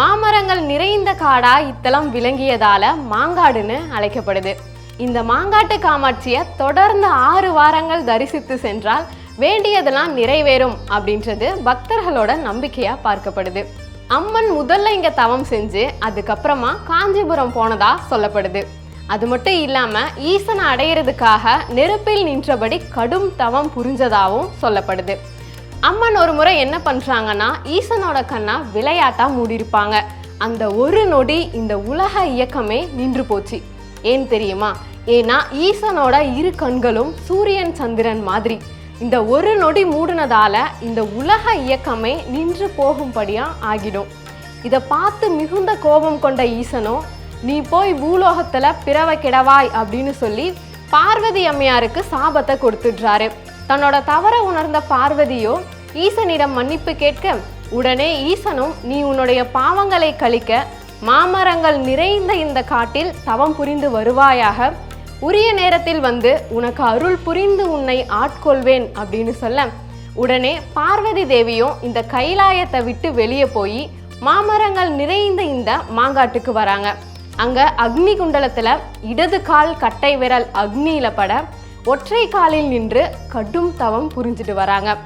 மாமரங்கள் நிறைந்த காடா இத்தலம் விளங்கியதால மாங்காடுன்னு அழைக்கப்படுது. இந்த மாங்காட்டு காமாட்சியை தொடர்ந்து ஆறு வாரங்கள் தரிசித்து சென்றால் வேண்டியதெல்லாம் நிறைவேறும் அப்படின்றது பக்தர்களோட நம்பிக்கையா பார்க்கப்படுது. அம்மன் முதல்ல இங்க தவம் செஞ்சு அதுக்கப்புறமா காஞ்சிபுரம் போனதா சொல்லப்படுது. அது மட்டும் இல்லாம ஈசனை அடையிறதுக்காக நெருப்பில் நின்றபடி கடும் தவம் புரிஞ்சதாகவும் சொல்லப்படுது. அம்மன் ஒரு முறை என்ன பண்ணுறாங்கன்னா ஈசனோட கண்ணா விளையாட்டாக மூடியிருப்பாங்க. அந்த ஒரு நொடி இந்த உலக இயக்கமே நின்று போச்சு. ஏன் தெரியுமா? ஏன்னா ஈசனோட இரு கண்களும் சூரியன் சந்திரன் மாதிரி. இந்த ஒரு நொடி மூடுனதால இந்த உலக இயக்கமே நின்று போகும்படியாக ஆகிடும். இதை பார்த்து மிகுந்த கோபம் கொண்ட ஈசனோ நீ போய் பூலோகத்தில் பிறவ கிடவாய் அப்படின்னு சொல்லி பார்வதி அம்மையாருக்கு சாபத்தை கொடுத்துடுறாரு. தன்னோட தவற உணர்ந்த பார்வதியோ ஈசனிடம் மன்னிப்பு கேட்க உடனே ஈசனும் நீ உன்னுடைய பாவங்களை கழிக்க மாமரங்கள் நிறைந்த இந்த காட்டில் தவம் புரிந்து வருவாயாக. உரிய நேரத்தில் வந்து உனக்கு அருள் புரிந்து உன்னை ஆட்கொள்வேன் அப்படின்னு சொல்ல உடனே பார்வதி தேவியும் இந்த கைலாயத்தை விட்டு வெளியே போய் மாமரங்கள் நிறைந்த இந்த மாங்காட்டுக்கு வராங்க. அங்க அக்னி குண்டலத்துல இடது கால் கட்டை விரல் அக்னியில பட ஒற்றை காலில் நின்று கடும் தவம் புரிஞ்சிட்டு வராங்க.